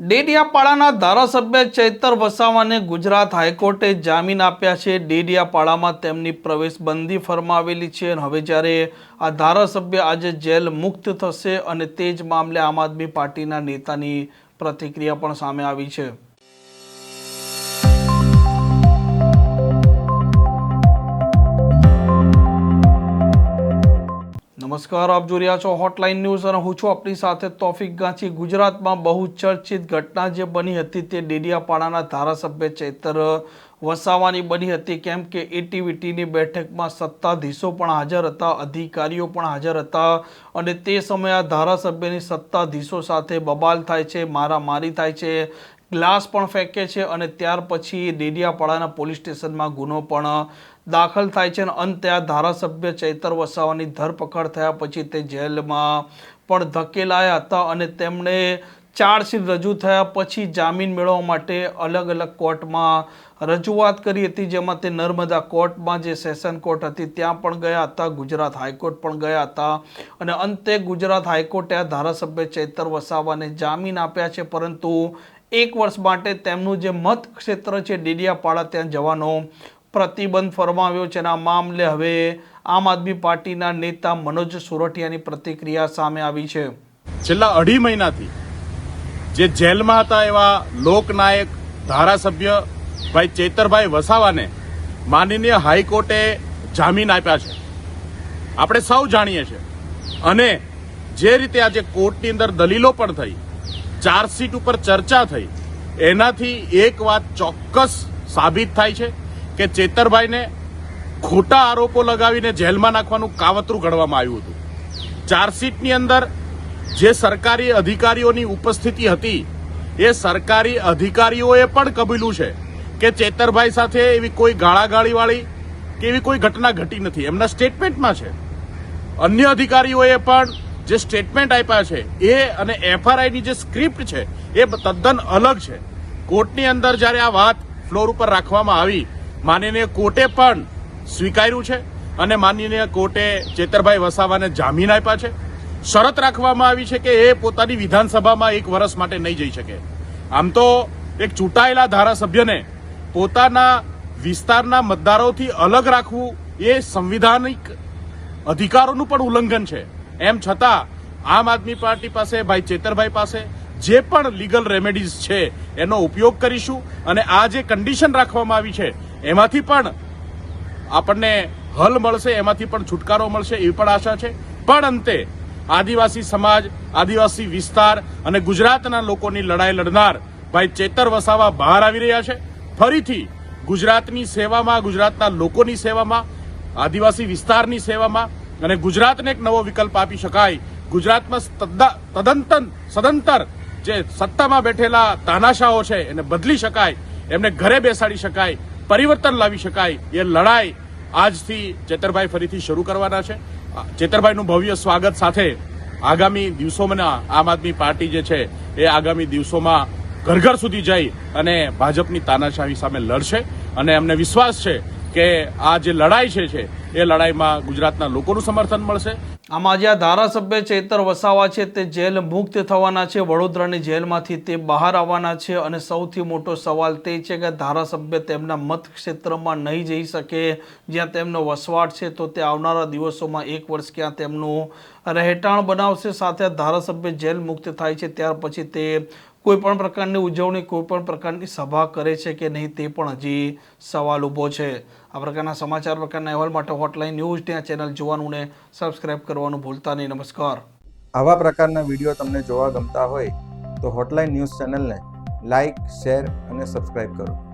ડેડિયાપાડાના ધારાસભ્ય ચૈતર વસાવાને ગુજરાત હાઈકોર્ટે જામીન આપ્યા છે. ડેડિયાપાડામાં તેમની પ્રવેશબંધી ફરમાવેલી છે અને હવે જ્યારે આ ધારાસભ્ય આજે જેલ મુક્ત થશે અને તે જ મામલે આમ આદમી પાર્ટીના નેતાની પ્રતિક્રિયા પણ સામે આવી છે. નમસ્કાર, આપ જોઈ રહ્યા છો હોટલાઇન ન્યૂઝ અને હું છું આપની સાથે તોફિક ગાંચી ગુજરાતમાં બહુ ચર્ચિત ઘટના જે બની હતી તે ડેડિયાપાડાના ધારાસભ્ય ચેતર વસાવાની બની હતી. કેમ કે એટીવીટીની બેઠકમાં સત્તાધીશો પણ હાજર હતા, અધિકારીઓ પણ હાજર હતા અને તે સમયે આ ધારાસભ્યની સત્તાધીશો સાથે બબાલ થાય છે, મારામારી થાય છે. ગ્લાસ પણ ફેંકે છે અને ત્યાર પછી ડેડિયાપાડાના પોલીસ સ્ટેશનમાં ગુનો પણ દાખલ થાય છે અને અંતે આ ધારાસભ્ય ચૈતર વસાવાની ધરપકડ થયા પછી તે જેલમાં પણ ધકેલાયા હતા અને તેમણે ચાર્જશીટ રજૂ થયા પછી જામીન મેળવવા માટે અલગ અલગ કોર્ટમાં રજૂઆત કરી હતી, જેમાં તે નર્મદા કોર્ટમાં જે સેશન કોર્ટ હતી ત્યાં પણ ગયા હતા, ગુજરાત હાઈકોર્ટ પણ ગયા હતા અને અંતે ગુજરાત હાઈકોર્ટે આ ધારાસભ્ય ચૈતર વસાવાને જામીન આપ્યા છે. પરંતુ એક વર્ષ માટે તેમનું જે મત ક્ષેત્ર છે, ડેડિયાપાડા ત્યાં જવાનો પ્રતિબંધ ફરમાવ્યો છે આ મામલે હવે આમ આદમી પાર્ટીના નેતા મનોજ સુરઠિયાની પ્રતિક્રિયા સામે આવી છે. છેલ્લા અઢી મહિનાથી જે જેલમાં હતા એવા લોકનાયક ધારાસભ્ય ભાઈ ચેતરભાઈ વસાવાને માનનીય હાઈકોર્ટે જામીન આપ્યા છે. આપણે સૌ જાણીએ છીએ. અને જે રીતે આજે કોર્ટની અંદર દલીલો પણ થઈ ચાર્જશીટ ઉપર ચર્ચા થઈ. એનાથી એક વાત ચોક્કસ સાબિત થાય છે કે ચેતરભાઈને ખોટા આરોપો લગાવીને જેલમાં નાખવાનું કાવતરું ઘડવામાં આવ્યું હતું. ચાર્જશીટની અંદર જે સરકારી અધિકારીઓની ઉપસ્થિતિ હતી, એ સરકારી અધિકારીઓએ પણ કબૂલ્યું છે કે ચેતરભાઈ સાથે એવી કોઈ ગાળાગાળીવાળી કે એવી કોઈ ઘટના ઘટી નથી. એમના સ્ટેટમેન્ટમાં છે. અન્ય અધિકારીઓએ પણ જે સ્ટેટમેન્ટ આપ્યા છે, એ અને એફઆરઆઈની જે સ્ક્રિપ્ટ છે, એ તદ્દન અલગ છે. કોર્ટની અંદર જ્યારે આ વાત ફ્લોર ઉપર રાખવામાં આવી, માનનીય કોર્ટે પણ સ્વીકાર્યું છે અને માનનીય કોર્ટે ચેતરભાઈ વસાવાને જામીન આપ્યા છે. શરત રાખવામાં આવી છે કે એ પોતાની વિધાનસભામાં એક વર્ષ માટે નહીં જઈ શકે. આમ તો એક ચૂંટાયેલા ધારાસભ્યને પોતાના વિસ્તારના મતદારોથી અલગ રાખવું એ સંવિધાનિક અધિકારોનું પણ ઉલ્લંઘન છે. એમ છતાં, આમ આદમી પાર્ટી પાસે, ભાઈ ચેતરભાઈ પાસે જે પણ લીગલ રેમેડીઝ છે, એનો ઉપયોગ કરીશું અને આ જે કન્ડિશન રાખવામાં આવી છે, એમાંથી પણ આપણને હલ મળશે, એમાંથી પણ છુટકારો મળશે એવી પણ આશા છે. પણ અંતે, આદિવાસી સમાજ, આદિવાસી વિસ્તાર અને ગુજરાતના લોકોની લડાઈ લડનાર ભાઈ ચેતર વસાવા બહાર આવી રહ્યા છે. ફરીથી ગુજરાતની સેવામાં, ગુજરાતના લોકોની સેવામાં, આદિવાસી વિસ્તારની સેવામાં અને ગુજરાતને એક નવો વિકલ્પ આપી શકાય. ગુજરાતમાં તદંતન સદંતર જે સત્તામાં બેઠેલા તાનાશાહો છે, એને બદલી શકાય, એમને ઘરે બેસાડી શકાય, પરિવર્તન લાવી શકાય. એ લડાઈ આજથી ચેતરભાઈ ફરીથી શરૂ કરવાના છે. ચેતરભાઈનું ભવ્ય સ્વાગત સાથે આગામી દિવસોમાં આમ આદમી પાર્ટી જે છે, એ આગામી દિવસોમાં ઘર ઘર સુધી જઈ અને ભાજપની તાનાશાહી સામે લડશે. અને અમને વિશ્વાસ છે કે આ જે લડાઈ છે એ લડાઈમાં ગુજરાતના લોકોનું સમર્થન મળશે. આમાં જે ધારાસભ્ય ચેતર વસાવા છે, તે જેલ મુક્ત થવાના છે. વડોદરાની જેલમાંથી તે બહાર આવવાના છે અને સૌથી મોટો સવાલ તે છે કે ધારાસભ્ય તેમના મત ક્ષેત્રમાં નહીં જઈ શકે, જ્યાં તેમનો વસવાટ છે, તો તે આવનારા દિવસોમાં એક વર્ષ ક્યાં તેમનું રહેઠાણ બનાવશે. સાથે ધારાસભ્ય જેલ મુક્ત થાય છે, ત્યાર પછી તે કોઈ પણ પ્રકારની ઉજવણી કોઈ પણ પ્રકારની સભા કરે છે કે નહીં તે પણ હજી સવાલ ઊભો છે. આ પ્રકારના સમાચાર, પ્રકારના અહેવાલ માટે હોટલાઇન ન્યૂઝ ત્યાં ચેનલ જોવાનું ને સબસ્ક્રાઇબ કરવાનું ભૂલતા નહીં. નમસ્કાર. આવા પ્રકારના વીડિયો તમને જોવા ગમતા હોય તો હોટલાઇન ન્યૂઝ ચેનલને લાઇક શેર અને સબસ્ક્રાઇબ કરો.